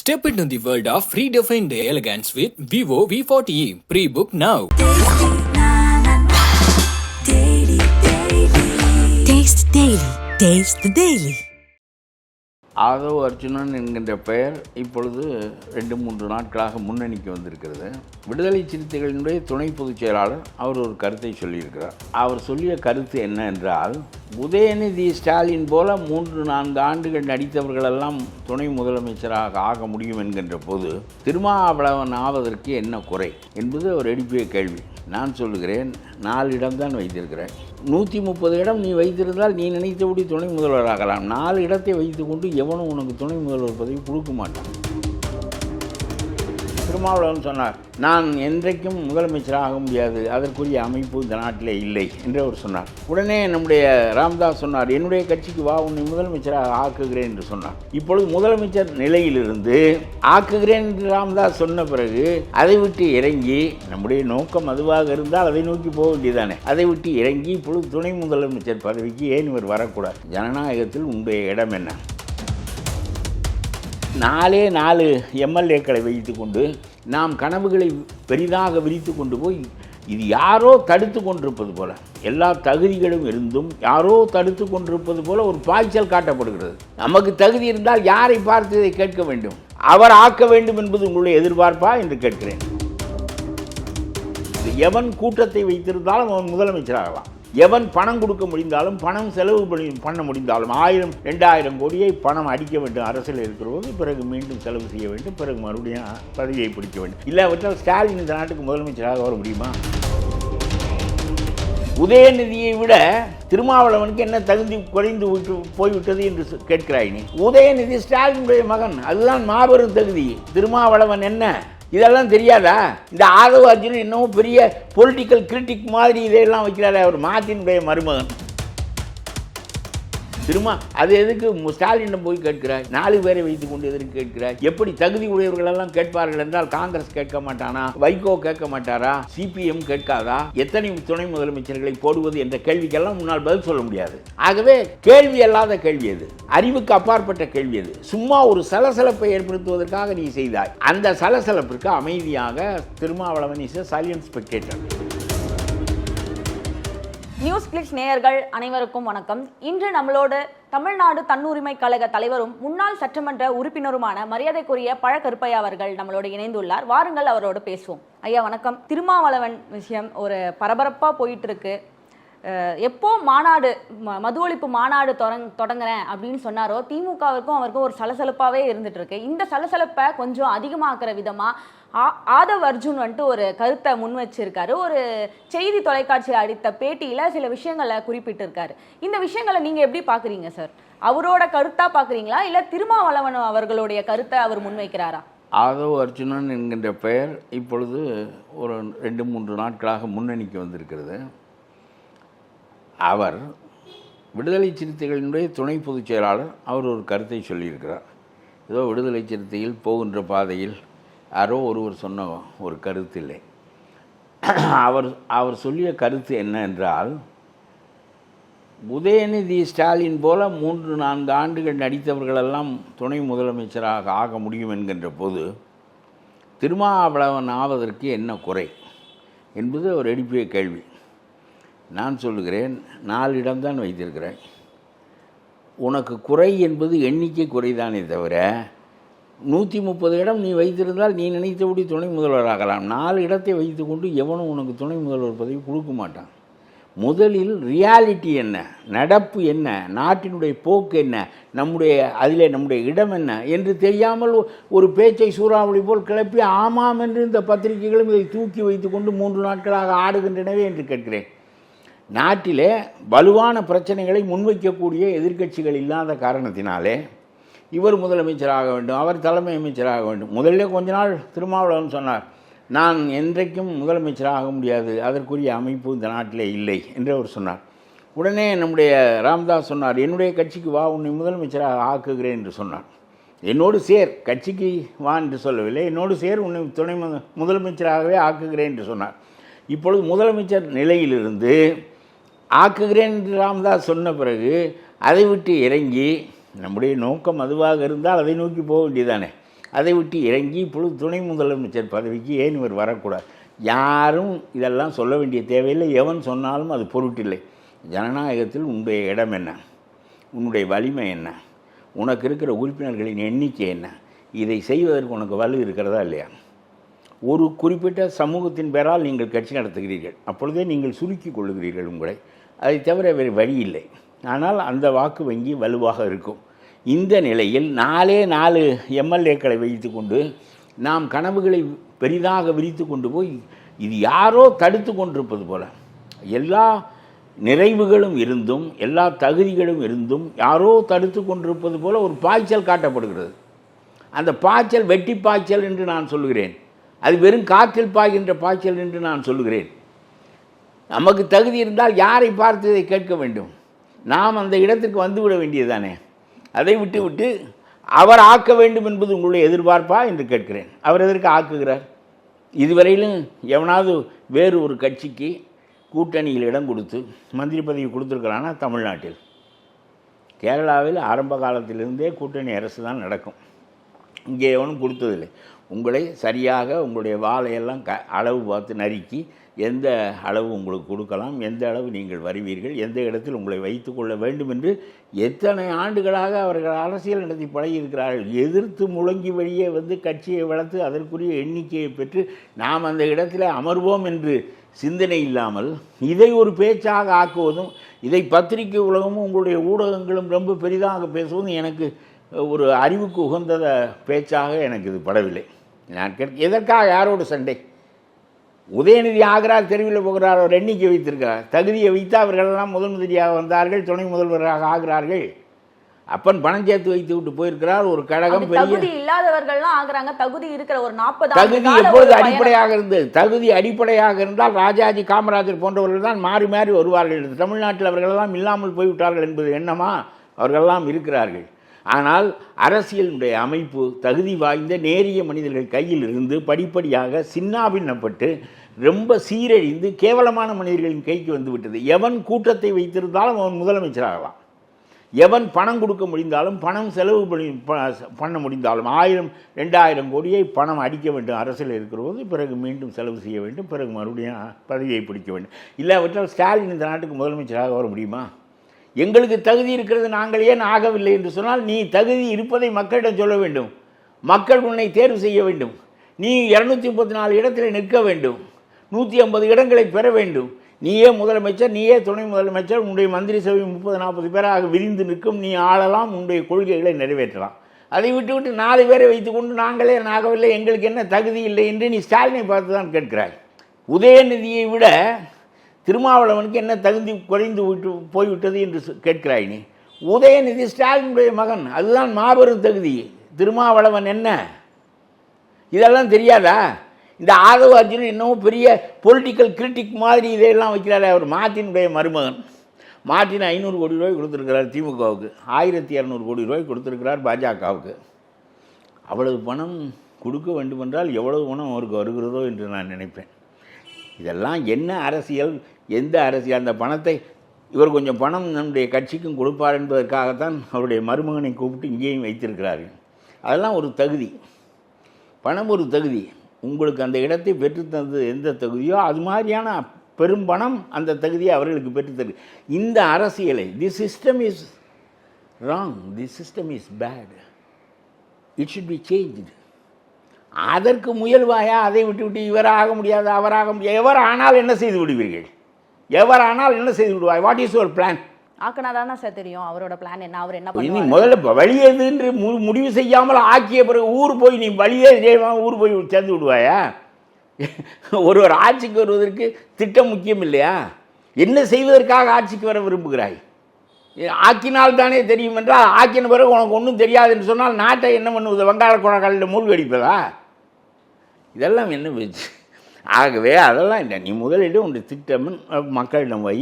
Step into the world of redefined elegance with Vivo V40e. Pre-book now. Taste Daily. Taste the Daily. Aadhav Arjunan என்கின்ற பெயர் இப்பொழுது ரெண்டு மூன்று நாட்களாக முன்னணிக்கு வந்திருக்கிறது. விடுதலை சிறுத்தைகளினுடைய துணை பொதுச் செயலாளர் அவர் ஒரு கருத்தை சொல்லியிருக்கிறார். அவர் சொல்லிய கருத்து என்ன என்றால் உதயநிதி ஸ்டாலின் போல மூன்று நான்கு ஆண்டுகள் நடித்தவர்களெல்லாம் துணை முதலமைச்சராக ஆக முடியும் என்கின்ற போது திருமாவளவன் ஆவதற்கு என்ன குறை? என்பது அவர் எழுப்பிய கேள்வி. நான் சொல்லுகிறேன் நாலு இடம்தான் வைத்திருக்கிறேன். நூற்றி முப்பது இடம் நீ வைத்திருந்தால் நீ நினைத்தபடி துணை முதல்வராகலாம். நாலு இடத்தை வைத்துக்கொண்டு எவனும் உனக்கு துணை முதல்வர் பதவி கொடுக்க மாட்டான். திருமாவளவன் சொன்னார் நான் என்றைக்கும் முதலமைச்சராக ஆக முடியாது. அதற்குரிய அமைப்பு இந்த நாட்டிலே இல்லை என்று அவர் சொன்னார். உடனே நம்முடைய ராம்தாஸ் சொன்னார் என்னுடைய கட்சிக்கு வா உன்னை முதலமைச்சராக ஆக்குகிறேன் என்று சொன்னார். இப்பொழுது முதலமைச்சர் நிலையிலிருந்து ஆக்குகிறேன் என்று ராம்தாஸ் சொன்ன பிறகு அதை விட்டு இறங்கி நம்முடைய நோக்கம் அதுவாக இருந்தால் அதை நோக்கி போக வேண்டியதானே அதை விட்டு இறங்கி இப்பொழுது துணை முதலமைச்சர் பதவிக்கு ஏன் இவர் வரக்கூடாது? ஜனநாயகத்தில் உங்களுடைய இடம் என்ன? நாலே நாலு எம்எல்ஏக்களை வைத்து கொண்டு நாம் கனவுகளை பெரிதாக விரித்து கொண்டு போய் இது யாரோ தடுத்து கொண்டிருப்பது போல எல்லா தகுதிகளும் இருந்தும் யாரோ தடுத்து கொண்டிருப்பது போல ஒரு பாய்ச்சல் காட்டப்படுகிறது. நமக்கு தகுதி இருந்தால் யாரை பார்த்து இதை கேட்க வேண்டும்? அவர் ஆக்க வேண்டும் என்பது உங்களுடைய எதிர்பார்ப்பா என்று கேட்கிறேன். எவன் கூட்டத்தை வைத்திருந்தாலும் அவன் முதலமைச்சராகலாம். எவன் பணம் கொடுக்க முடிந்தாலும் பணம் செலவு பண்ணி பண்ண முடிந்தாலும் ஆயிரம் ரெண்டாயிரம் கோடியை பணம் அடிக்க வேண்டும் அரசில் இருக்கிறபோது பிறகு மீண்டும் செலவு செய்ய வேண்டும் பிறகு மறுபடியும் பதவியை பிடிக்க வேண்டும். இல்லாவிட்டால் ஸ்டாலின் இந்த நாட்டுக்கு முதலமைச்சராக வர முடியுமா? உதயநிதியை விட திருமாவளவனுக்கு என்ன தகுதி குறைந்து விட்டு போய்விட்டது என்று கேட்கிறாய் நீ. உதயநிதி ஸ்டாலினுடைய மகன் அதுதான் மாபெரும் தகுதி. திருமாவளவன் என்ன? இதெல்லாம் தெரியாதா? இந்த ஆதவ அர்ஜுனன் இன்னமும் பெரிய பொலிட்டிக்கல் கிரிட்டிக் மாதிரி இதையெல்லாம் வைக்கிறாரு அவர். மாத்தினுடைய மருமகன். திரும்ப அது எதுக்கு? மு- ஸ்டாலினிடம் போய் கேட்கிறாய் நாலு பேரை வைத்துக் கொண்டு எதற்கு கேட்கிறாய்? எப்படி தகுதி உடையவர்களெல்லாம் கேட்பார்கள் என்றால் காங்கிரஸ் கேட்க மாட்டானா? வைகோ கேட்க மாட்டாரா? சிபிஎம் கேட்காதா? எத்தனை துணை முதலமைச்சர்களை போடுவது என்ற கேள்விக்கெல்லாம் முன்னால் பதில் சொல்ல முடியாது. ஆகவே கேள்வி அல்லாத கேள்வி அது அறிவுக்கு அப்பாற்பட்ட கேள்வி அது சும்மா ஒரு சலசலப்பை ஏற்படுத்துவதற்காக நீ செய்தாய். அந்த சலசலப்பிற்கு அமைதியாக Thirumavalavan is silent spectator news clicks நேயர்கள் அனைவருக்கும் வணக்கம். இன்று நம்மளோடு தமிழ்நாடு தன்னுரிமை கழக தலைவரும் முன்னாள் சட்டமன்ற உறுப்பினருமான மரியாதைக்குரிய பழ கருப்பையா அவர்கள் நம்மளோடு இணைந்துள்ளார். வாருங்கள் அவரோடு பேசுவோம். ஐயா வணக்கம். திருமாவளவன் விஷயம் ஒரு பரபரப்பாக போயிட்டு இருக்கு எப்போ மாநாடு மது ஒழிப்பு மாநாடு தொடங் தொடங்குறேன் அப்படின்னு சொன்னாரோ திமுகவிற்கும் அவருக்கும் ஒரு சலசலப்பாகவே இருந்துட்டு இருக்கு இந்த சலசலப்பை கொஞ்சம் அதிகமாக்குற விதமாக ஆதவ் அர்ஜுன் வந்துட்டு ஒரு கருத்தை முன் வச்சிருக்காரு. ஒரு செய்தி தொலைக்காட்சி அளித்த பேட்டியில் சில விஷயங்களை குறிப்பிட்டிருக்காரு. இந்த விஷயங்களை நீங்கள் எப்படி பார்க்குறீங்க சார்? அவரோட கருத்தாக பார்க்குறீங்களா இல்லை திருமாவளவன் அவர்களுடைய கருத்தை அவர் முன்வைக்கிறாரா ஆதவ் அர்ஜுனன் என்கின்ற பெயர் இப்பொழுது ஒரு ரெண்டு மூன்று நாட்களாக முன்னணிக்கு வந்திருக்கிறது. அவர் விடுதலை சிறுத்தைகளினுடைய துணை பொதுச் செயலாளர். அவர் ஒரு கருத்தை சொல்லியிருக்கிறார். ஏதோ விடுதலை சிறுத்தையில் போகின்ற பாதையில் யாரோ ஒருவர் சொன்ன ஒரு கருத்து இல்லை அவர் அவர் சொல்லிய கருத்து என்ன என்றால் உதயநிதி ஸ்டாலின் போல மூன்று நான்கு ஆண்டுகள் நடித்தவர்களெல்லாம் துணை முதலமைச்சராக ஆக முடியும் என்கின்ற போது திருமாவளவன் ஆவதற்கு என்ன குறை என்பது அவர் எழுப்பிய கேள்வி. நான் சொல்லுகிறேன் நாலு இடம்தான் வைத்திருக்கிறேன். உனக்கு குறை என்பது எண்ணிக்கை குறைதானே தவிர நூற்றி முப்பது இடம் நீ வைத்திருந்தால் நீ நினைத்தபடி துணை முதல்வராகலாம் நாலு இடத்தை வைத்துக்கொண்டு எவனும் உனக்கு துணை முதல்வர் பதவி கொடுக்க மாட்டான். முதலில் ரியாலிட்டி என்ன? நடப்பு என்ன? நாட்டினுடைய போக்கு என்ன? நம்முடைய அதிலே நம்முடைய இடம் என்ன? என்று தெரியாமல் ஒரு பேச்சை சூறாவளி போல் கிளப்பி ஆமாம் என்று இந்த பத்திரிகைகளும் இதை தூக்கி வைத்துக்கொண்டு மூன்று நாட்களாக ஆடுகின்றனவே என்று கேட்கிறேன். நாட்டிலே வலுவான பிரச்சனைகளை முன்வைக்கக்கூடிய எதிர்க்கட்சிகள் இல்லாத காரணத்தினாலே இவர் முதலமைச்சராக வேண்டும் அவர் தலைமை அமைச்சராக வேண்டும். முதல்ல கொஞ்ச நாள் திருமாவளவன் சொன்னார் நான் என்றைக்கும் முதலமைச்சராக முடியாது அதற்குரிய அமைப்பு இந்த நாட்டிலே இல்லை என்று அவர் சொன்னார். உடனே நம்முடைய ராம்தாஸ் சொன்னார் என்னுடைய கட்சிக்கு வா உன்னை முதலமைச்சராக ஆக்குகிறேன் என்று சொன்னார். என்னோடு சேர் கட்சிக்கு வா என்று சொல்லவில்லை என்னோடு சேர் உன்னை துணை முதலமைச்சராகவே ஆக்குகிறேன் என்று சொன்னார். இப்பொழுது முதலமைச்சர் நிலையிலிருந்து ஆக்குகிறேன் என்று ராம்தாஸ் சொன்ன பிறகு அதை விட்டு இறங்கி நம்முடைய நோக்கம் அதுவாக இருந்தால் அதை நோக்கி போக வேண்டியதானே அதை விட்டு இறங்கி இப்பொழுது துணை முதலமைச்சர் பதவிக்கு ஏன் இவர் வரக்கூடாது? யாரும் இதெல்லாம் சொல்ல வேண்டிய தேவையில்லை. எவன் சொன்னாலும் அது பொருட்டில்லை. ஜனநாயகத்தில் உன்னுடைய இடம் என்ன? உன்னுடைய வலிமை என்ன? உனக்கு இருக்கிற உறுப்பினர்களின் எண்ணிக்கை என்ன? இதை செய்வதற்கு உனக்கு வலு இருக்கிறதா இல்லையா? ஒரு குறிப்பிட்ட சமூகத்தின் பெயரால் நீங்கள் கட்சி நடத்துகிறீர்கள். அப்பொழுதே நீங்கள் சுருக்கிக் கொள்ளுகிறீர்கள் உங்களை. அதை தவிர வேறு வழி இல்லை ஆனால் அந்த வாக்கு வங்கி வலுவாக இருக்கும். இந்த நிலையில் நாலே நாலு எம்எல்ஏக்களை வைத்து கொண்டு நாம் கனவுகளை பெரிதாக விரித்து கொண்டு போய் இது யாரோ தடுத்து கொண்டிருப்பது போல. எல்லா நிறைவுகளும் இருந்தும் எல்லா தகுதிகளும் இருந்தும் யாரோ தடுத்து கொண்டிருப்பது போல ஒரு பாய்ச்சல் காட்டப்படுகிறது. அந்த பாய்ச்சல் வெட்டி பாய்ச்சல் என்று நான் சொல்லுகிறேன் அது வெறும் காற்றில் பாய்கின்ற பாய்ச்சல் என்று நான் சொல்லுகிறேன் நமக்கு தகுதி இருந்தால் யாரை பார்த்து இதை கேட்க வேண்டும்? நாம் அந்த இடத்துக்கு வந்துவிட வேண்டியதுதானே? அதை விட்டு விட்டு அவர் ஆக்க வேண்டும் என்பது உங்களுடைய எதிர்பார்ப்பா என்று கேட்கிறேன். அவர் எதற்கு ஆக்குகிறார்? இதுவரையிலும் எவனாவது வேறு ஒரு கட்சிக்கு கூட்டணியில் இடம் கொடுத்து மந்திரி பதவி கொடுத்துருக்கிறானா தமிழ்நாட்டில்? கேரளாவில் ஆரம்ப காலத்திலிருந்தே கூட்டணி அரசு தான் நடக்கும். இங்கே எவனும் கொடுத்ததில்லை. உங்களை சரியாக உங்களுடைய வாழையெல்லாம் க அளவு பார்த்து நறுக்கி எந்த அளவு உங்களுக்கு கொடுக்கலாம் எந்த அளவு நீங்கள் வருவீர்கள் எந்த இடத்தில் உங்களை வைத்து கொள்ள வேண்டும் என்று எத்தனை ஆண்டுகளாக அவர்கள் அரசியல் நடத்தி பழகியிருக்கிறார்கள். எதிர்த்து முழங்கி வழியே வந்து கட்சியை வளர்த்து அதற்குரிய எண்ணிக்கையை பெற்று நாம் அந்த இடத்துல அமர்வோம் என்று சிந்தனை இல்லாமல் இதை ஒரு பேச்சாக ஆக்குவதும் இதை பத்திரிகை உலகமும் உங்களுடைய ஊடகங்களும் ரொம்ப பெரிதாக பேசுவதும் எனக்கு ஒரு அறிவுக்கு உகந்த பேச்சாக எனக்கு இது படவில்லை. நான் கேட்க எதற்காக யாரோட சண்டை? உதயநிதி ஆகிறார் தெருவில் போகிறார் அவர் எண்ணிக்கை வைத்திருக்கிறார். தகுதியை வைத்து அவர்களெல்லாம் முதல் முதலியாக வந்தார்கள் துணை முதல்வராக ஆகிறார்கள். அப்பன் பணம் சேர்த்து வைத்து விட்டு போயிருக்கிறார் ஒரு கழகம் தகுதி இல்லாதவர்கள்லாம் ஆகுறாங்க தகுதி இருக்கிற ஒரு நாற்பது தகுதி எப்பொழுது அடிப்படையாக இருந்தது? தகுதி அடிப்படையாக இருந்தால் ராஜாஜி காமராஜர் போன்றவர்கள் தான் மாறி மாறி வருவார்கள். தமிழ்நாட்டில் அவர்களெல்லாம் இல்லாமல் போய்விட்டார்கள் என்பது எண்ணமா அவர்களெல்லாம் இருக்கிறார்கள். ஆனால் அரசியலுடைய அமைப்பு தகுதி வாய்ந்த நேரிய மனிதர்கள் கையில் இருந்து படிப்படியாக சின்னாபின்னப்பட்டு ரொம்ப சீரழிந்து கேவலமான மனிதர்களின் கைக்கு வந்து விட்டது. எவன் கூட்டத்தை வைத்திருந்தாலும் அவன் முதலமைச்சராகலாம். எவன் பணம் கொடுக்க முடிந்தாலும் பணம் செலவு பண்ணி ப- பண்ண முடிந்தாலும் ஆயிரம் ரெண்டாயிரம் கோடியை பணம் அடிக்க வேண்டும். அரசில் இருக்கிறபோது பிறகு மீண்டும் செலவு செய்ய வேண்டும். பிறகு மறுபடியும் பதவியை பிடிக்க வேண்டும். இல்லாவிட்டால் ஸ்டாலின் இந்த நாட்டுக்கு முதலமைச்சராக வர முடியுமா? எங்களுக்கு தகுதி இருக்கிறது நாங்கள் ஏன் ஆகவில்லை என்று சொன்னால் நீ தகுதி இருப்பதை மக்களிடம் சொல்ல வேண்டும். மக்கள் உன்னை தேர்வு செய்ய வேண்டும். நீ இரநூத்தி முப்பத்தி நாலு இடத்தில் நிற்க வேண்டும். நூற்றி ஐம்பது இடங்களை பெற வேண்டும். நீயே முதலமைச்சர் நீயே துணை முதலமைச்சர் உன்னுடைய மந்திரி சபை முப்பது நாற்பது பேராக விரிந்து நிற்கும் நீ ஆளலாம் உன்னுடைய கொள்கைகளை நிறைவேற்றலாம். அதை விட்டு விட்டு நாலு பேரை வைத்துக்கொண்டு நாங்களே ஆகவில்லை? எங்களுக்கு என்ன தகுதி இல்லை என்று நீ ஸ்டாலினை பார்த்து தான் கேட்கிறாய். உதயநிதியை விட திருமாவளவனுக்கு என்ன தகுதி குறைந்து விட்டு போய்விட்டது என்று கேட்கிறாய் நீ? உதயநிதி ஸ்டாலினுடைய மகன். அதுதான் மாபெரும் தகுதி. திருமாவளவன் என்ன? இதெல்லாம் தெரியாதா? இந்த ஆதவ அர்ஜுனன் இன்னமும் பெரிய பொலிட்டிக்கல் கிரிட்டிக் மாதிரி இதையெல்லாம் வைக்கிறாரு அவர். மார்ட்டினுடைய மருமகன். மார்ட்டின் ஐநூறு கோடி ரூபாய் கொடுத்துருக்கிறார் திமுகவுக்கு. ஆயிரத்தி இரநூறு கோடி ரூபாய் கொடுத்துருக்கிறார் பாஜகவுக்கு. அவ்வளவு பணம் கொடுக்க வேண்டுமென்றால் எவ்வளவு பணம் அவருக்கு வருகிறதோ என்று நான் நினைப்பேன். இதெல்லாம் என்ன அரசியல்? எந்த அரசியல் அந்த பணத்தை இவர் கொஞ்சம் பணம் நம்முடைய கட்சிக்கும் கொடுப்பார் என்பதற்காகத்தான் அவருடைய மருமகனை கூப்பிட்டு இங்கேயும் வைத்திருக்கிறார்கள். அதெல்லாம் ஒரு தகுதி. பணம் ஒரு தகுதி. உங்களுக்கு அந்த இடத்தை பெற்றுத்தந்தது எந்த தகுதியோ அது மாதிரியான பெரும் பணம் அந்த தகுதியை அவர்களுக்கு பெற்றுத்தரு இந்த அரசியலை the system is wrong the system is bad it should be change அதற்கு முயல்வாயா? அதை விட்டு விட்டு முடியாது அவராக முடியாது. எவர் ஆனால் என்ன செய்து விடுவீர்கள்? எவர் ஆனால் என்ன செய்து விடுவாய்? வாட் இஸ் யுவர் பிளான் ஆக்கினாதானே சார் தெரியும். அவரோட பிளான் என்ன? அவர் என்ன நீ முதல்ல வழியது என்று முடிவு செய்யாமல் ஆக்கிய பிறகு ஊர் போய் நீ வழியே செய்யாம ஊர் போய் சேர்ந்து விடுவாயா? ஒருவர் ஆட்சிக்கு வருவதற்கு திட்டம் முக்கியம் இல்லையா? என்ன செய்வதற்காக ஆட்சிக்கு வர விரும்புகிறாய்? ஆக்கினால் தானே தெரியும் என்றால் ஆக்கின பிறகு உனக்கு ஒன்றும் தெரியாது என்று சொன்னால் நாட்டை என்ன பண்ணுவது? வங்காள குழக்காலில் மூழ்கடிப்பதா? இதெல்லாம் என்ன பேச்சு? ஆகவே அதெல்லாம் இல்லை. நீ முதலிடம் உன்னுடைய திட்டம் மக்களிடம் வை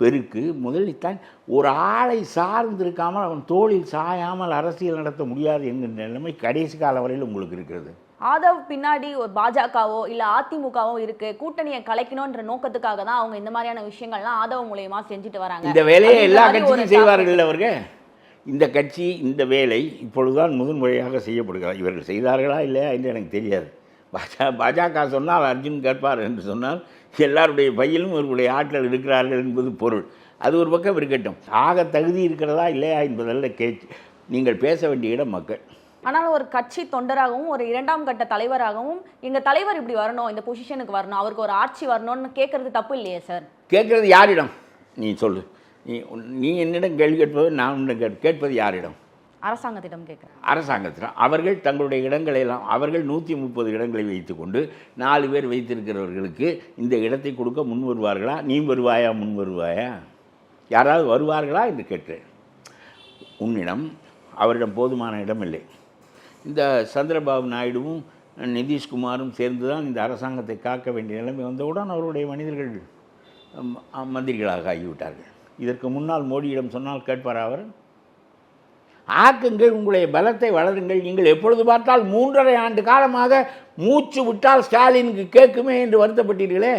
பெருக்கு. முதலித்தான் ஒரு ஆளை சார்ந்திருக்காமல் அவன் தோளில் சாயாமல் அரசியல் நடத்த முடியாது என்கின்ற நிலைமை கடைசி காலம் வரையில் உங்களுக்கு இருக்கிறது. ஆதவ் பின்னாடி ஒரு பாஜகவோ இல்ல அதிமுகவோ இருக்கு. கூட்டணியை கலைக்கணும்ன்ற நோக்கத்துக்காக தான் அவங்க இந்த மாதிரியான விஷயங்கள்லாம் ஆதவ் மூலியமா செஞ்சுட்டு வராங்க. இந்த வேலையை எல்லா கட்சியும் செய்வார்கள் அவர்கள் இந்த கட்சி இந்த வேலை இப்பொழுதுதான் முதன்முறையாக செய்யப்படுகிறது? இவர்கள் செய்தார்களா இல்லையா? என்று எனக்கு தெரியாது. பாஜக பாஜக சொன்னால் அர்ஜுன் கேட்பார் என்று சொன்னால் எல்லாருடைய பையிலும் இவர்களுடைய ஆட்கள் இருக்கிறார்கள் என்பது பொருள். அது ஒரு பக்கம் இருக்கட்டும். ஆக தகுதி இருக்கிறதா இல்லையா என்பதல்ல கேட்டு நீங்கள் பேச வேண்டிய இடம் மக்கள். ஆனாலும் ஒரு கட்சி தொண்டராகவும் ஒரு இரண்டாம் கட்ட தலைவராகவும் எங்க தலைவர் இப்படி வரணும் இந்த பொசிஷனுக்கு வரணும் அவருக்கு ஒரு ஆட்சி வரணும்னு கேட்கறது தப்பு இல்லையே சார்? கேட்குறது யாரிடம்? நீ சொல்லு. நீ நீ என்னிடம் கேள்வி கேட்பது நான் உன்னிடம் கேட் கேட்பது யாரிடம்? அரசாங்கத்திடம் கேட்கிறேன். அரசாங்கத்தில் அவர்கள் தங்களுடைய இடங்களை எல்லாம் அவர்கள் நூற்றி முப்பது இடங்களை வைத்துக்கொண்டு நாலு பேர் வைத்திருக்கிறவர்களுக்கு இந்த இடத்தை கொடுக்க முன் வருவார்களா? நீ வருவாயா முன் வருவாயா? யாராவது வருவார்களா என்று கேட்டேன். உன்னிடம் அவரிடம் போதுமான இடம் இல்லை. இந்த சந்திரபாபு நாயுடுவும் நிதிஷ்குமாரும் சேர்ந்து தான் இந்த அரசாங்கத்தை காக்க வேண்டிய நிலைமை வந்தவுடன் அவருடைய மனிதர்கள் மந்திரிகளாக ஆகிவிட்டார்கள். இதற்கு முன்னால் மோடியிடம் சொன்னால் கேட்பார் அவர்? ஆக்குங்கள் உங்களுடைய பலத்தை வளருங்கள். நீங்கள் எப்பொழுது பார்த்தால் மூன்றரை ஆண்டு காலமாக மூச்சு விட்டால் ஸ்டாலினுக்கு கேட்குமே என்று வருத்தப்பட்டீர்களே?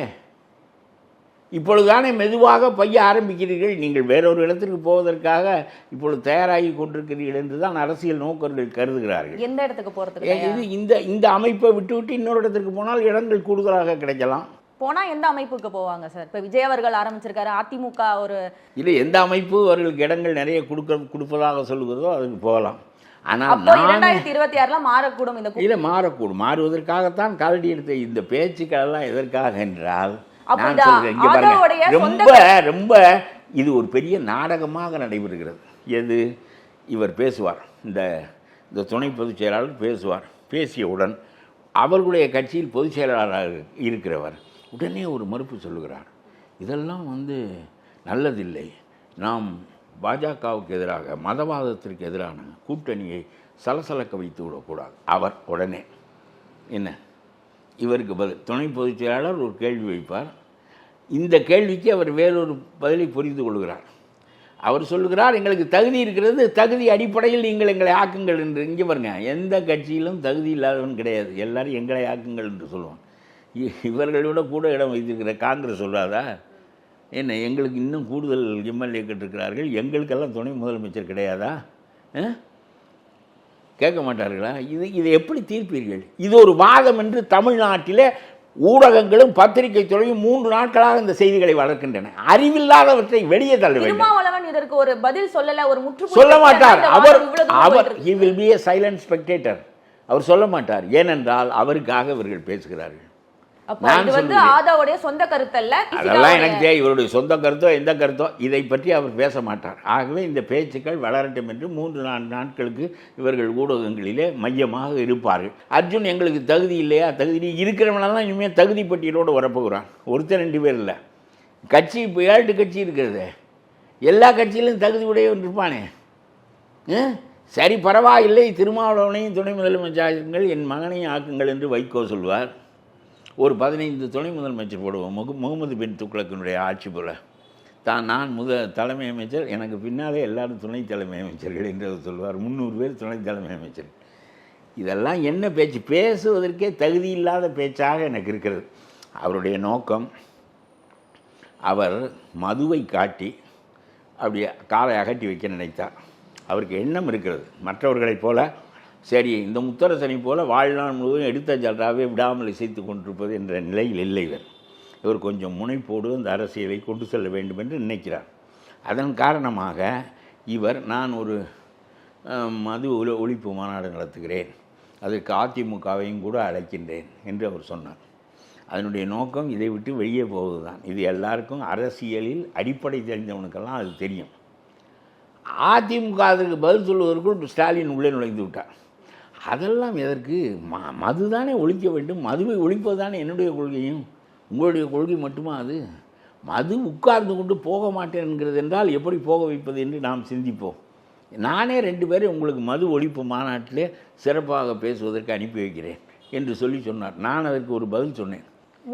இப்பொழுதுதானே மெதுவாக பைய ஆரம்பிக்கிறீர்கள். நீங்கள் வேறொரு இடத்திற்கு போவதற்காக இப்பொழுது தயாராகி கொண்டிருக்கிறீர்கள் என்று தான் அரசியல் நோக்கர்கள் கருதுகிறார்கள். எந்த இடத்துக்கு போறதுக்கு ஏ, இது இந்த இந்த அமைப்பை விட்டுவிட்டு இன்னொரு இடத்திற்கு போனால் இடங்கள் கூடுதலாக கிடைக்கலாம். போனா எந்த அமைப்புக்கு போவாங்க சார்? இப்ப விஜய் அவர்கள் ஆரம்பிச்சிருக்காரு அதிமுக ஒரு இல்லை எந்த அமைப்பு அவர்களுக்கு இடங்கள் நிறைய கொடுக்க கொடுப்பதாக சொல்லுகிறதோ அதுக்கு போகலாம். ஆனால் இரண்டாயிரத்தி இருபத்தி ஆறுல மாறக்கூடும் இந்த. இல்லை மாறக்கூடும். மாறுவதற்காகத்தான் காலடி எடுத்த இந்த பேச்சுக்கள் எல்லாம் எதற்காக என்றால் நான் இங்க பாருங்க. ரொம்ப ரொம்ப இது ஒரு பெரிய நாடகமாக நடைபெறுகிறது. எது? இவர் பேசுவார். இந்த இந்த துணை பொதுச் செயலாளர் பேசுவார். பேசியவுடன் அவர்களுடைய கட்சியில் பொதுச் செயலாளராக இருக்கிறவர். உடனே ஒரு மறுப்பு சொல்லுகிறார். இதெல்லாம் வந்து நல்லதில்லை. நாம் பாஜகவுக்கு எதிராக மதவாதத்திற்கு எதிரான கூட்டணியை சலசலக்க வைத்து விடக்கூடாது. அவர் உடனே. என்ன? இவருக்கு பதில் துணை பொதுச் செயலாளர் ஒரு கேள்வி வைப்பார். இந்த கேள்விக்கு அவர் வேறொரு பதிலை புரிந்து கொள்கிறார். அவர் சொல்லுகிறார் எங்களுக்கு தகுதி இருக்கிறது தகுதி அடிப்படையில் நீங்கள் எங்களை ஆக்குங்கள் என்று. இங்கே பாருங்க எந்த கட்சியிலும் தகுதி இல்லாதவன் கிடையாது. எல்லாரும் எங்களை ஆக்குங்கள் என்று சொல்லுவான் இவர்களோட கூட இடம் வைத்திருக்கிற காங்கிரஸ் சொல்றாதா என்ன எங்களுக்கு இன்னும் கூடுதல் எம்எல்ஏக்கள் இருக்கிறார்கள்? எங்களுக்கெல்லாம் துணை முதலமைச்சர் கிடையாதா? கேட்க மாட்டார்களா? இது இதை எப்படி தீர்ப்பீர்கள்? இது ஒரு வாதம் என்று தமிழ்நாட்டிலே ஊடகங்களும் பத்திரிகை துறையும் மூன்று நாட்களாக இந்த செய்திகளை வளர்க்கின்றன. அறிவில்லாதவற்றை வெளியே தள்ள வேண்டும். இதற்கு ஒரு பதில் சொல்லல ஒரு முற்றுப்புள்ளி சொல்ல மாட்டார். அவர் அவர் இருக்கு. will be a silent spectator. அவர் சொல்ல மாட்டார். ஏனென்றால் அவருக்காக இவர்கள் பேசுகிறார்கள். அப்ப இது வந்து. ஆதாவுடைய சொந்த கருத்தல்ல. அதெல்லாம் எனக்கு தெரியும் இவருடைய சொந்த கருத்தோ எந்த கருத்தோ இதை பற்றி அவர் பேச மாட்டார். ஆகவே இந்த பேச்சுக்கள் வளரட்டும் என்று மூன்று நான்கு நாட்களுக்கு இவர்கள் ஊடகங்களிலே மையமாக இருப்பார்கள். அர்ஜுன் எங்களுக்கு தகுதி இல்லையா? தகுதி இருக்கிறவனெல்லாம் இனிமேல் தகுதி பட்டியலோடு வரப்போகிறான். ஒருத்தர் ரெண்டு பேர் இல்லை. கட்சி இப்போ ஏழு கட்சி இருக்கிறது. எல்லா கட்சியிலும் தகுதி உடையவன் இருப்பானே? சரி பரவாயில்லை திருமாவளவனையும் துணை முதலமைச்சர்கள் என் மகனையும் ஆக்குங்கள் என்று வைகோ சொல்வார். ஒரு பதினைந்து துணை முதலமைச்சர் போடுவோம். முகு முகமது பின் துக்ளக்கினுடைய ஆட்சி போல. தான் நான் முத தலைமை அமைச்சர் எனக்கு பின்னாலே எல்லாரும் துணை தலைமை அமைச்சர்கள் என்று சொல்வார். முந்நூறு பேர் துணை தலைமை அமைச்சர். இதெல்லாம் என்ன பேச்சு? பேசுவதற்கே தகுதி இல்லாத பேச்சாக எனக்கு இருக்கிறது. அவருடைய நோக்கம் அவர் மதுவை காட்டி அப்படி காலை அகட்டி வைக்க நினைத்தார். அவருக்கு எண்ணம் இருக்கிறது. மற்றவர்களைப் போல சரி இந்த முத்தரசனை போல வாழ்நாள் முழுவதும் எடுத்த ஜல்ராவே விடாமல் இசைத்து கொண்டிருப்பது என்ற நிலையில் இல்லை இவர். இவர் கொஞ்சம் முனைப்போடு அந்த அரசியலை கொண்டு செல்ல வேண்டும் என்று நினைக்கிறார். அதன் காரணமாக இவர் நான் ஒரு மது ஒலி ஒழிப்பு மாநாடு நடத்துகிறேன். அதற்கு அதிமுகவையும் கூட அழைக்கின்றேன் என்று அவர் சொன்னார். அதனுடைய நோக்கம் இதை விட்டு வெளியே போவது தான் இது எல்லாருக்கும் அரசியலில் அடிப்படை தெரிந்தவனுக்கெல்லாம் அது தெரியும். அதிமுக அதற்கு பதில் சொல்வதற்குள் ஸ்டாலின் உள்ளே நுழைந்து விட்டார். அதெல்லாம் எதற்கு? ம மது தானே ஒழிக்க வேண்டும். மதுவை ஒழிப்பது தானே என்னுடைய கொள்கையும்? உங்களுடைய கொள்கை மட்டுமா அது? மது உட்கார்ந்து கொண்டு போக மாட்டேன் என்கிறது என்றால் எப்படி போக வைப்பது என்று நாம் சிந்திப்போம். நானே ரெண்டு பேரை உங்களுக்கு மது ஒழிப்பு மாநாட்டிலே சிறப்பாக பேசுவதற்கு அனுப்பி வைக்கிறேன் என்று சொல்லி சொன்னார். நான் அதற்கு ஒரு பதில் சொன்னேன்.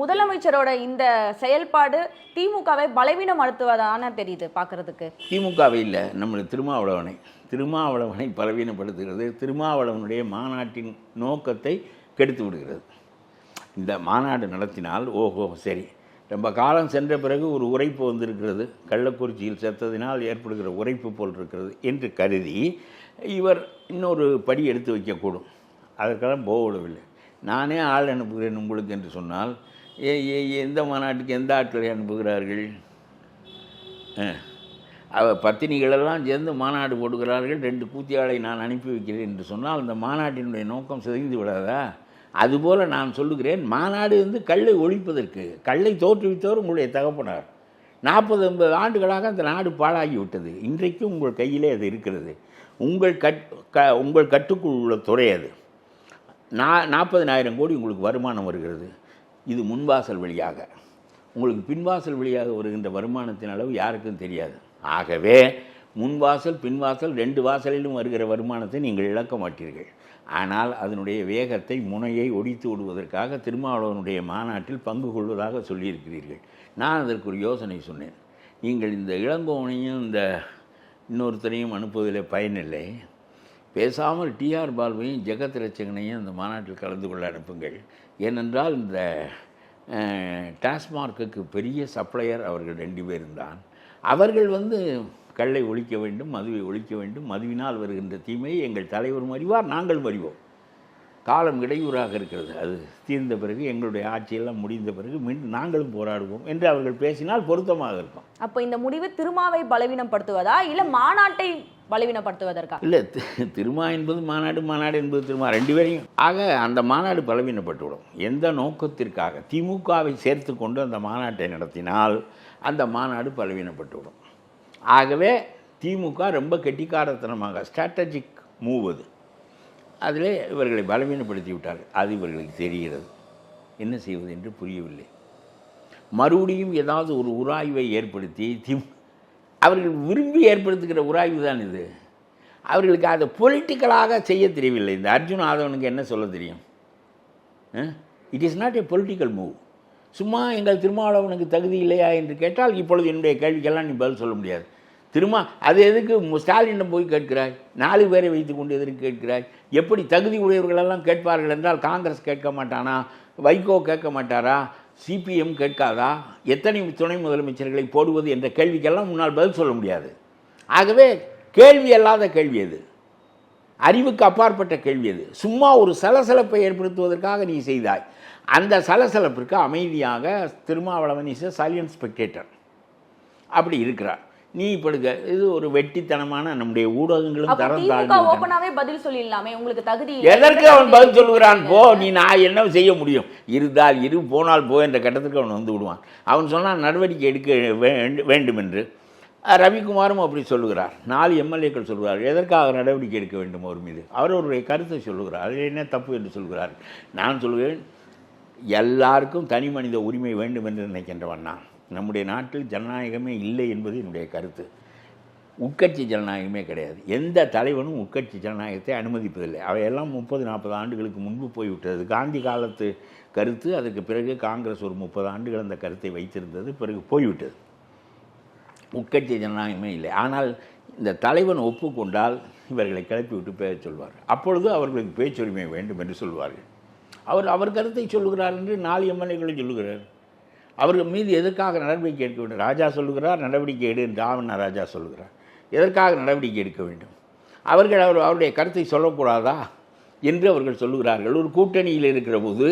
முதலமைச்சரோட இந்த செயல்பாடு திமுகவை பலவீனப்படுத்துவதான தெரியுது பாக்குறதுக்கு திமுகவை இல்லை நம்மளுடைய திருமாவளவனை. திருமாவளவனை பலவீனப்படுத்துகிறது. திருமாவளவனுடைய மாநாட்டின் நோக்கத்தை கெடுத்து விடுகிறது. இந்த மாநாடு நடத்தினால் ஓஹோ சரி. ரொம்ப காலம் சென்ற பிறகு ஒரு உரைப்பு வந்திருக்கிறது. கள்ளக்குறிச்சியில் செத்ததினால் ஏற்படுகிற உரைப்பு போல் இருக்கிறது என்று கருதி இவர் இன்னொரு படி எடுத்து வைக்கக்கூடும். அதற்கெல்லாம் போகவிடவில்லை நானே ஆள் அனுப்புகிறேன் உங்களுக்கு என்று சொன்னால் ஏ ஏ எந்த மாநாட்டுக்கு எந்த ஆட்களை அனுப்புகிறார்கள்? ஆ. அவ பத்தினிகளெல்லாம் சேர்ந்து மாநாடு போடுகிறார்கள். ரெண்டு கூத்தியாளை நான் அனுப்பி வைக்கிறேன் என்று சொன்னால் அந்த மாநாட்டினுடைய நோக்கம் சிதைந்து விடாதா? அதுபோல் நான் சொல்லுகிறேன் மாநாடு வந்து கல்லை ஒழிப்பதற்கு கல்லை தோற்றுவித்தவர் உங்களுடைய தகப்பனார். நாற்பது ஐம்பது ஆண்டுகளாக அந்த நாடு பாழாகிவிட்டது. இன்றைக்கும் உங்கள் கையிலே அது இருக்கிறது. உங்கள் கட் க உங்கள் கட்டுக்குள் உள்ள துறை அது. நா நாற்பதினாயிரம் கோடி உங்களுக்கு வருமானம் வருகிறது. இது முன்வாசல் வழியாக. உங்களுக்கு பின்வாசல் வழியாக வருகின்ற வருமானத்தின் அளவு யாருக்கும் தெரியாது. ஆகவே முன்வாசல் பின்வாசல் ரெண்டு வாசலிலும் வருகிற வருமானத்தை நீங்கள் இழக்க மாட்டீர்கள். ஆனால் அதனுடைய வேகத்தை முனையை ஒடித்து விடுவதற்காக திருமாவளவனுடைய மாநாட்டில் பங்கு கொள்வதாக சொல்லியிருக்கிறீர்கள். நான் அதற்கு ஒரு யோசனை சொன்னேன். நீங்கள் இந்த இளங்கோவனையும் இந்த இன்னொருத்தரையும் அனுப்புவதில் பயனில்லை. பேசாமல் டிஆர் பால்வையும் ஜெகத் ரச்சகனையும் இந்த மாநாட்டில் கலந்து கொள்ள அனுப்புங்கள். ஏனென்றால் இந்த டாஸ்மார்க்குக்கு பெரிய சப்ளையர் அவர்கள் ரெண்டு பேரும் தான் அவர்கள் வந்து கள்ளை ஒழிக்க வேண்டும் மதுவை ஒழிக்க வேண்டும். மதுவினால் வருகின்ற தீமையை எங்கள் தலைவரும் அறிவார் நாங்களும் அறிவோம். காலம் இடையூறாக இருக்கிறது. அது தீர்ந்த பிறகு எங்களுடைய ஆட்சியெல்லாம் முடிந்த பிறகு மீண்டும் நாங்களும் போராடுவோம் என்று அவர்கள் பேசினால் பொருத்தமாக இருக்கும். அப்போ இந்த முடிவு திருமாவை பலவீனப்படுத்துவதா இல்ல மாநாட்டை பலவீனப்படுத்துவதற்கா? இல்லை திருமா என்பது மாநாடு மாநாடு என்பது திருமா ரெண்டு பேரையும். ஆக அந்த மாநாடு பலவீனப்பட்டுவிடும். எந்த நோக்கத்திற்காக? திமுகவை சேர்த்து கொண்டு அந்த மாநாட்டை நடத்தினால் அந்த மாநாடு பலவீனப்பட்டுவிடும். ஆகவே திமுக ரொம்ப கெட்டிக்காரத்தனமாக ஸ்ட்ராட்டஜிக் மூவ் அது. அதில் இவர்களை பலவீனப்படுத்தி விட்டார்கள் அது இவர்களுக்கு தெரிகிறது. என்ன செய்வது என்று புரியவில்லை. மறுபடியும் ஏதாவது ஒரு உராய்வை ஏற்படுத்தி திம் அவர்கள் விரும்பி ஏற்படுத்துகிற உராய்வு தான் இது. அவர்களுக்கு அதை பொலிட்டிக்கலாக செய்ய தெரியவில்லை. இந்த அர்ஜுன் ஆதவனுக்கு என்ன சொல்ல தெரியும்? It is not a political move சும்மா எங்கள் திருமாவளவனுக்கு தகுதி இல்லையா என்று கேட்டால் இப்பொழுது என்னுடைய கேள்விக்கெல்லாம் நீ பதில் சொல்ல முடியாது. திருமா அது எதுக்கு? ஸ்டாலினிடம் போய் கேட்கிறாய். நாலு பேரை வைத்துக்கொண்டு எதற்கு கேட்கிறாய்? எப்படி தகுதி உடையவர்களெல்லாம் கேட்பார்கள் என்றால் காங்கிரஸ் கேட்க மாட்டானா? வைகோ கேட்க மாட்டாரா? சிபிஎம் கேட்காதா? எத்தனை துணை முதலமைச்சர்களை போடுவது என்ற கேள்விக்கெல்லாம் முன்னால் பதில் சொல்ல முடியாது. ஆகவே கேள்வி அல்லாத கேள்வி அது அறிவுக்கு அப்பாற்பட்ட கேள்வி அது சும்மா ஒரு சலசலப்பை ஏற்படுத்துவதற்காக நீ செய்தாய். அந்த சலசலப்பிற்கு அமைதியாக திருமாவளவன் இஸ் சைலண்ட் ஸ்பெக்டேட்டர் அப்படி இருக்கிறார். நீ இப்படி இது ஒரு வெட்டித்தனமான நம்முடைய ஊடகங்களும் தரம் தாழ்ந்து பதில் சொல்லிடலாமே உங்களுக்கு தகுதி. எதற்கு அவன் பதில் சொல்லுகிறான்? போ நீ நான் என்ன செய்ய முடியும்? இருந்தால் இரு போனால் போ என்ற கட்டத்துக்கு அவன் வந்து விடுவான். அவன் சொன்னான் நடவடிக்கை எடுக்க வேண்டு- வேண்டும் என்று ரவிக்குமாரும் அப்படி சொல்லுகிறார். நாலு எம்எல்ஏக்கள் சொல்கிறார் எதற்காக நடவடிக்கை எடுக்க வேண்டும் அவர் மீது? அவர் அவருடைய கருத்தை சொல்லுகிறார். அதில் என்ன தப்பு என்று சொல்கிறார் நான் சொல்கிறேன் எல்லாருக்கும் தனி மனித உரிமை வேண்டும் என்று நினைக்கின்றவன் நான். நம்முடைய நாட்டில் ஜனநாயகமே இல்லை என்பது என்னுடைய கருத்து. உட்கட்சி ஜனநாயகமே கிடையாது. எந்த தலைவனும் உட்கட்சி ஜனநாயகத்தை அனுமதிப்பதில்லை. அவையெல்லாம் முப்பது நாற்பது ஆண்டுகளுக்கு முன்பு போய்விட்டது. காந்தி காலத்து கருத்து அதுக்கு பிறகு காங்கிரஸ் ஒரு முப்பது ஆண்டுகள் அந்த கருத்தை வைத்திருந்தது பிறகு போய்விட்டது. உட்கட்சி ஜனநாயகமே இல்லை. ஆனால் இந்த தலைவன் ஒப்புக்கொண்டால் இவர்களை கிளப்பி விட்டு பேச சொல்வார். அப்பொழுது அவர்களுக்கு பேச்சுரிமை வேண்டும் என்று சொல்வார்கள். அவர் அவர் கருத்தை சொல்லுகிறார் என்று நாலு எம்எல்ஏக்களும் சொல்லுகிறார். அவர்கள் மீது எதற்காக நடவடிக்கை எடுக்க வேண்டும்? ராஜா சொல்லுகிறார் நடவடிக்கை எடு என்று ராஜா சொல்லுகிறார். எதற்காக நடவடிக்கை எடுக்க வேண்டும்? அவர்கள் அவர் அவருடைய கருத்தை சொல்லக்கூடாதா என்று அவர்கள் சொல்லுகிறார்கள். ஒரு கூட்டணியில் இருக்கிற போது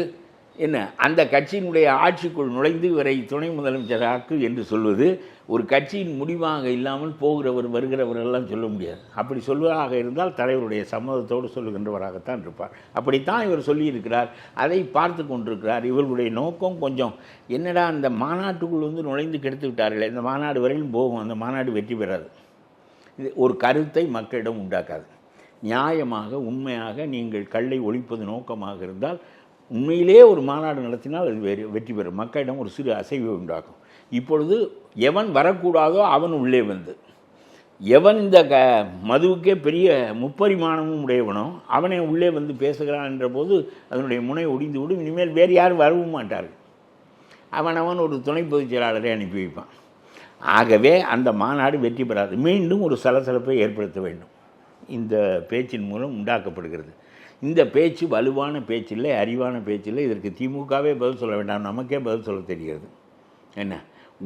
என்ன அந்த கட்சியினுடைய ஆட்சிக்குள் நுழைந்து இவரை துணை முதலமைச்சராக்கு என்று சொல்வது ஒரு கட்சியின் முடிவாக இல்லாமல் போகிறவர் வருகிறவர் எல்லாம் சொல்ல முடியாது. அப்படி சொல்வதாக இருந்தால் தலைவருடைய சம்மதத்தோடு சொல்லுகின்றவராகத்தான் இருப்பார். அப்படித்தான் இவர் சொல்லியிருக்கிறார். அதை பார்த்து கொண்டிருக்கிறார். இவர்களுடைய நோக்கம் கொஞ்சம் என்னடா அந்த மாநாட்டுக்குள் வந்து நுழைந்து கெடுத்து விட்டார்களே இந்த மாநாடு வரையிலும் போகும் அந்த மாநாடு வெற்றி பெறாது. இது ஒரு கருத்தை மக்களிடம் உண்டாக்காது. நியாயமாக உண்மையாக நீங்கள் கல்லை ஒழிப்பது நோக்கமாக இருந்தால் உண்மையிலே ஒரு மாநாடு நடத்தினால் அது வெற்றி பெறும். மக்களிடம் ஒரு சிறு அசைவை உண்டாக்கும். இப்பொழுது எவன் வரக்கூடாதோ அவன் உள்ளே வந்து. எவன் இந்த க மதுவுக்கே பெரிய முப்பரிமாணமும் உடையவனோ அவனை உள்ளே வந்து பேசுகிறான் என்ற போது அதனுடைய முனை ஒடிந்து விடும். இனிமேல் வேறு யாரும் வரவும் மாட்டார்கள். அவன் அவன் ஒரு துணை பொதுச் செயலாளரை அனுப்பி வைப்பான். ஆகவே அந்த மாநாடு வெற்றி பெறாது. மீண்டும் ஒரு சலசலப்பை ஏற்படுத்த வேண்டும். இந்த பேச்சின் மூலம் உண்டாக்கப்படுகிறது. இந்த பேச்சு வலுவான பேச்சில்லை அறிவான பேச்சில்லை இதற்கு திமுகவே பதில் சொல்ல வேண்டாம். நமக்கே பதில் சொல்ல தெரிகிறது. என்ன?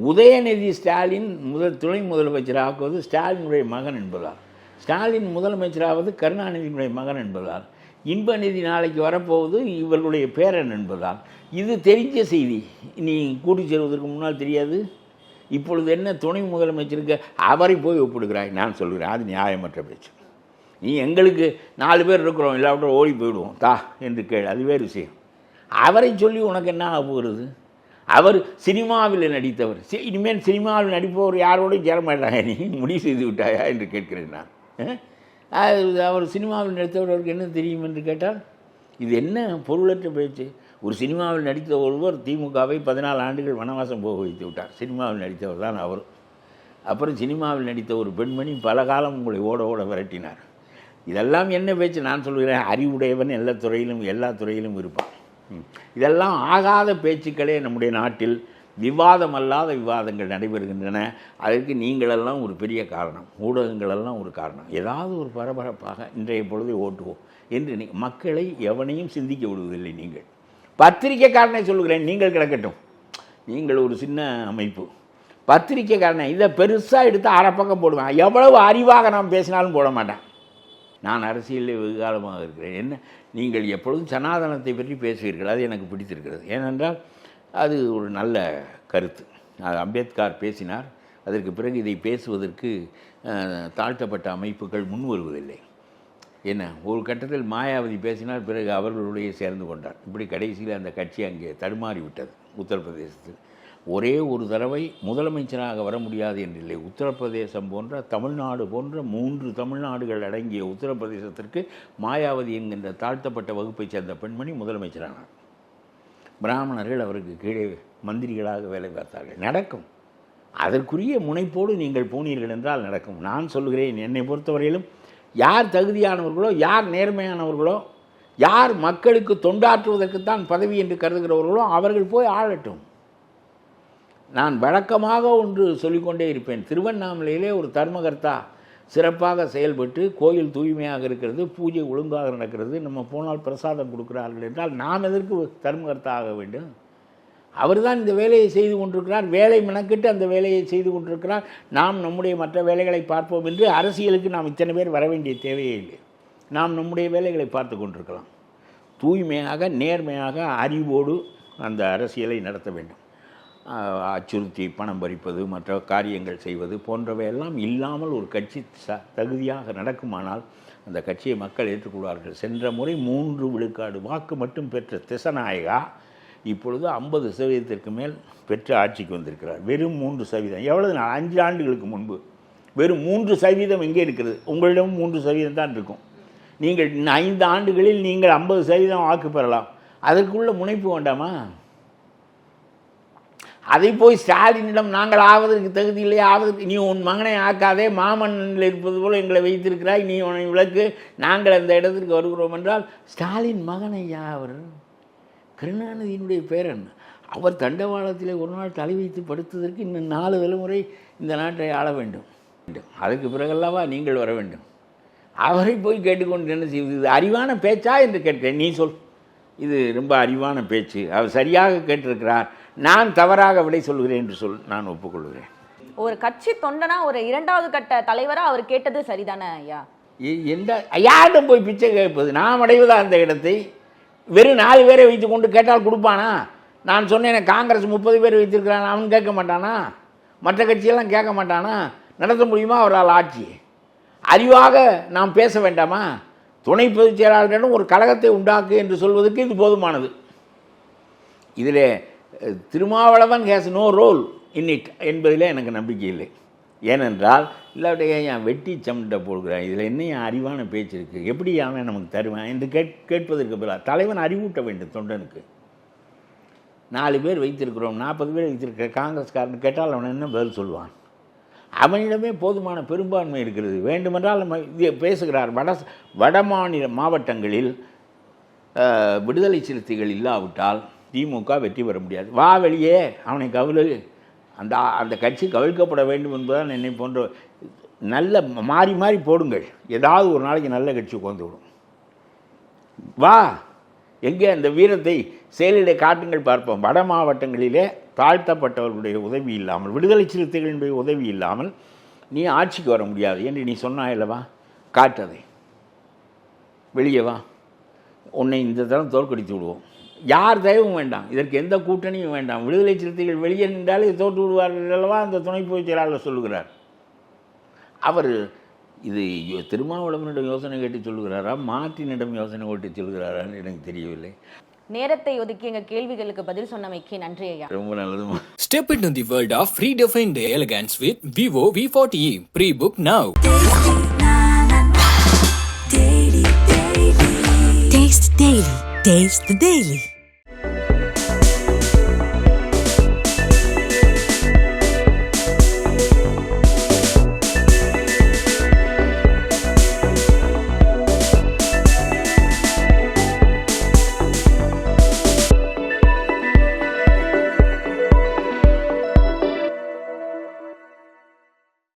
உதயநிதி ஸ்டாலின் முதல் துணை முதலமைச்சராக்குவது ஸ்டாலினுடைய மகன் என்பதால். ஸ்டாலின் முதலமைச்சராவது கருணாநிதியினுடைய மகன் என்பதால். இன்பநிதி நாளைக்கு வரப்போவது இவர்களுடைய பேரன் என்பதால். இது தெரிஞ்ச செய்தி. நீ கூட்டி செல்வதற்கு முன்னால் தெரியாது. இப்பொழுது என்ன துணை முதலமைச்சருக்கு அவரை போய் ஒப்பிடுகிறாய்? நான் சொல்கிறேன். அது நியாயமற்ற பேச்சு. நீ எங்களுக்கு நாலு பேர் இருக்கிறோம். இல்லாவிட்ட ஓடி போயிடுவோம். தா என்று கேள். அது வேறு விஷயம். அவரை சொல்லி உனக்கு என்ன ஆக போகிறது? அவர் சினிமாவில் நடித்தவர். சி- இனிமேல் சினிமாவில் நடிப்பவர் யாரோடையும் சேர மாட்டாங்க நீ? முடிவு செய்து விட்டாயா என்று கேட்கிறேன் நான். அவர் சினிமாவில் நடித்தவர் அவருக்கு என்ன தெரியும் என்று கேட்டால் இது என்ன பொருளற்ற பேச்சு? ஒரு சினிமாவில் நடித்த ஒருவர் திமுகவை பதினாலு ஆண்டுகள் வனவாசம் போக வைத்து விட்டார். சினிமாவில் நடித்தவர் தான் அவர். அப்புறம் சினிமாவில் நடித்த ஒரு பெண்மணி பல காலம் உங்களை ஓட ஓட விரட்டினார். இதெல்லாம் என்ன பேச்சு? நான் சொல்கிறேன் அறிவுடையவன் எல்லா துறையிலும் எல்லா துறையிலும் இருப்பான். இதெல்லாம் ஆகாத பேச்சுக்களே நம்முடைய நாட்டில் விவாதம் அல்லாத விவாதங்கள் நடைபெறுகின்றன. அதற்கு நீங்களெல்லாம் ஒரு பெரிய காரணம். ஊடகங்களெல்லாம் ஒரு காரணம். ஏதாவது ஒரு பரபரப்பாக இன்றைய பொழுதை ஓட்டுவோம் என்று நீ மக்களை எவனையும் சிந்திக்க விடுவதில்லை நீங்கள். பத்திரிக்கைக்காரனை சொல்லுகிறேன் நீங்கள் கிடக்கட்டும். நீங்கள் ஒரு சின்ன அமைப்பு. பத்திரிக்கைக்காரனை இதை பெருசாக எடுத்து அரை பக்கம் போடுவேன். எவ்வளவு அறிவாக நான் பேசினாலும் போட மாட்டேன். நான் அரசியலில் வெகு காலமாக இருக்கிறேன். என்ன? நீங்கள் எப்பொழுதும் சனாதனத்தை பற்றி பேசுவீர்கள். அது எனக்கு பிடித்திருக்கிறது. ஏனென்றால் அது ஒரு நல்ல கருத்து. அது அம்பேத்கர் பேசினார். அதற்கு பிறகு இதை பேசுவதற்கு தாழ்த்தப்பட்ட அமைப்புகள் முன் வருவதில்லை. என்ன? ஒரு கட்டத்தில் மாயாவதி பேசினார் பிறகு அவர்களுடைய சேர்ந்து கொண்டார். இப்படி கடைசியில் அந்த கட்சி அங்கே தடுமாறி விட்டது உத்தரப்பிரதேசத்தில். ஒரே ஒரு தடவை முதலமைச்சராக வர முடியாது என்றில்லை உத்தரப்பிரதேசம் போன்ற தமிழ்நாடு போன்ற மூன்று தமிழ்நாடுகள் அடங்கிய உத்தரப்பிரதேசத்திற்கு மாயாவதி என்கின்ற தாழ்த்தப்பட்ட வகுப்பைச் சேர்ந்த பெண்மணி முதலமைச்சரானார். பிராமணர்கள் அவருக்கு கீழே மந்திரிகளாக வேலை பார்த்தார்கள். நடக்கும். அதற்குரிய முனைப்போடு நீங்கள் போனீர்கள் என்றால் நடக்கும். நான் சொல்கிறேன் என்னை பொறுத்தவரையிலும் யார் தகுதியானவர்களோ யார் நேர்மையானவர்களோ யார் மக்களுக்கு தொண்டாற்றுவதற்குத்தான் பதவி என்று கருதுகிறவர்களோ அவர்கள் போய் ஆளட்டும். நான் வழக்கமாக ஒன்று சொல்லிக்கொண்டே இருப்பேன். திருவண்ணாமலையிலே ஒரு தர்மகர்த்தா சிறப்பாக செயல்பட்டு கோயில் தூய்மையாக இருக்கிறது பூஜை ஒழுங்காக நடக்கிறது நம்ம போனால் பிரசாதம் கொடுக்கிறார்கள் என்றால் நாம் எதற்கு தர்மகர்த்தா ஆக வேண்டும்? அவர்தான் இந்த வேலையை செய்து கொண்டிருக்கிறார் வேலை மெனக்கிட்டு அந்த வேலையை செய்து கொண்டிருக்கிறார். நாம் நம்முடைய மற்ற வேலைகளை பார்ப்போம் என்று அரசியலுக்கு நாம் இத்தனை பேர் வர வேண்டிய தேவையே இல்லை. நாம் நம்முடைய வேலைகளை பார்த்து கொண்டிருக்கலாம். தூய்மையாக நேர்மையாக அறிவோடு அந்த அரசியலை நடத்த வேண்டும். அச்சுறுத்தி பணம் பறிப்பது மற்ற காரியங்கள் செய்வது போன்றவையெல்லாம் இல்லாமல் ஒரு கட்சி ச தகுதியாக நடக்குமானால் அந்த கட்சியை மக்கள் ஏற்றுக்கொள்வார்கள். சென்ற முறை மூன்று விழுக்காடு வாக்கு மட்டும் பெற்ற திசநாயகா இப்பொழுது ஐம்பது சதவீதத்திற்கு மேல் பெற்று ஆட்சிக்கு வந்திருக்கிறார். வெறும் மூன்று சதவீதம். எவ்வளவு நாள்? அஞ்சு ஆண்டுகளுக்கு முன்பு. வெறும் மூன்று சதவீதம் எங்கே இருக்கிறது? உங்களிடம் மூன்று சதவீதம் தான் இருக்கும். நீங்கள் ஐந்து ஆண்டுகளில் நீங்கள் ஐம்பது சதவீதம் வாக்கு பெறலாம். அதற்குள்ள முனைப்பு வேண்டாமா? அதை போய் ஸ்டாலினிடம் நாங்கள் ஆவதற்கு தகுதி இல்லை ஆவதற்கு நீ உன் மகனை ஆக்காதே மாமன்னில் இருப்பது போல் எங்களை வைத்திருக்கிறாய் நீ உன்னை விளக்கு. நாங்கள் அந்த இடத்திற்கு வருகிறோம் என்றால் ஸ்டாலின் மகனையா அவர்? கருணாநிதியினுடைய பேரன். அவர் தண்டவாளத்திலே ஒரு நாள் தலை வைத்து படுத்ததற்கு இன்னும் நாலு தலைமுறை இந்த நாட்டை ஆள வேண்டும். அதுக்கு பிறகல்லவா நீங்கள் வர வேண்டும். அவரை போய் கேட்டுக்கொண்டு என்ன செய்வது? அறிவான பேச்சா என்று கேட்கிறேன் நீ சொல். இது ரொம்ப அறிவான பேச்சு. அவர் சரியாக கேட்டிருக்கிறார். நான் தவறாக விடை சொல்கிறேன் என்று சொல் நான் ஒப்புக்கொள்கிறேன். ஒரு கட்சி தொண்டனா ஒரு இரண்டாவது கட்ட தலைவரா அவர் கேட்டது சரிதானே ஐயா? எந்த யார்கிட்ட போய் பிச்சை கேட்பது? நாம் அடைவதா அந்த இடத்தை? வெறும் நாலு பேரை வைத்து கொண்டு கேட்டால் கொடுப்பானா? நான் சொன்னேன் காங்கிரஸ் முப்பது பேர் வைத்திருக்கிறான் அவன் கேட்க மாட்டானா? மற்ற கட்சியெல்லாம் கேட்க மாட்டானா? நடத்த முடியுமா அவரால் ஆட்சி? அறிவாக நாம் பேச வேண்டாமா? துணை பொதுச் செயலாளரிடம் ஒரு கழகத்தை உண்டாக்கு என்று சொல்வதற்கு இது போதுமானது. இதில் Thirumavalavan has no role in it என்பதில் எனக்கு நம்பிக்கை இல்லை. ஏனென்றால் இல்லாவிட்ட என் வெட்டி சமிட்ட போடுகிறேன் இதில் என்ன என் அறிவான பேச்சு இருக்குது எப்படி அவன் நமக்கு தருவான் என்று கேட் கேட்பதற்கு பதிலாக தலைவன் அறிவூட்ட வேண்டும் தொண்டனுக்கு. நாலு பேர் வைத்திருக்கிறோம் நாற்பது பேர் வைத்திருக்கிற காங்கிரஸ்காரன் கேட்டால் அவன் என்ன பதில் சொல்லுவான்? அவனிடமே போதுமான பெரும்பான்மை இருக்கிறது. வேண்டுமென்றால் நம்ம இது பேசுகிறார். வட வட மாநில மாவட்டங்களில் விடுதலை சிறுத்தைகள் இல்லாவிட்டால் திமுக வெற்றி பெற முடியாது. வா வெளியே அவனை கவிழ. அந்த அந்த கட்சி கவிழ்க்கப்பட வேண்டும் என்பதுதான் என்னை போன்ற நல்ல மாறி மாறி போடுங்கள். ஏதாவது ஒரு நாளைக்கு நல்ல கட்சி உட்காந்து விடும். வா! எங்கே அந்த வீரத்தை செயலிலே காட்டுங்கள் பார்ப்போம். வட மாவட்டங்களிலே தாழ்த்தப்பட்டவர்களுடைய உதவி இல்லாமல் விடுதலை சிறுத்தைகளினுடைய உதவி இல்லாமல் நீ ஆட்சிக்கு வர முடியாது. என்று நீ சொன்னாய் அல்லவா காட்டதை வெளியே வா. உன்னை இந்த தரம் தோற்கடித்து விடுவோம். யார் தயவும் வேண்டாம். இதற்கு எந்த கூட்டணியும் வேண்டாம். விடுதலை சிறுத்தைகள் வெளியே நின்றாலே தோற்று விடுவார்கள் அல்லவா? அந்த துணை பொதுச் செயலாளர் சொல்லுகிறார். அவர் இது திருமாவளவனிடம் யோசனை கேட்டு சொல்லுகிறாரா மார்ட்டினிடம் யோசனை கேட்டு சொல்லுகிறாரான்னு எனக்கு தெரியவில்லை நேரத்தை ஒதுக்கி எங்க கேள்விகளுக்கு பதில் சொன்னமைக்கு நன்றி ஐயா ரொம்ப நல்லது Step into the world of redefined elegance with Vivo V40e. Pre-book now. Taste the Daily. Taste the Daily.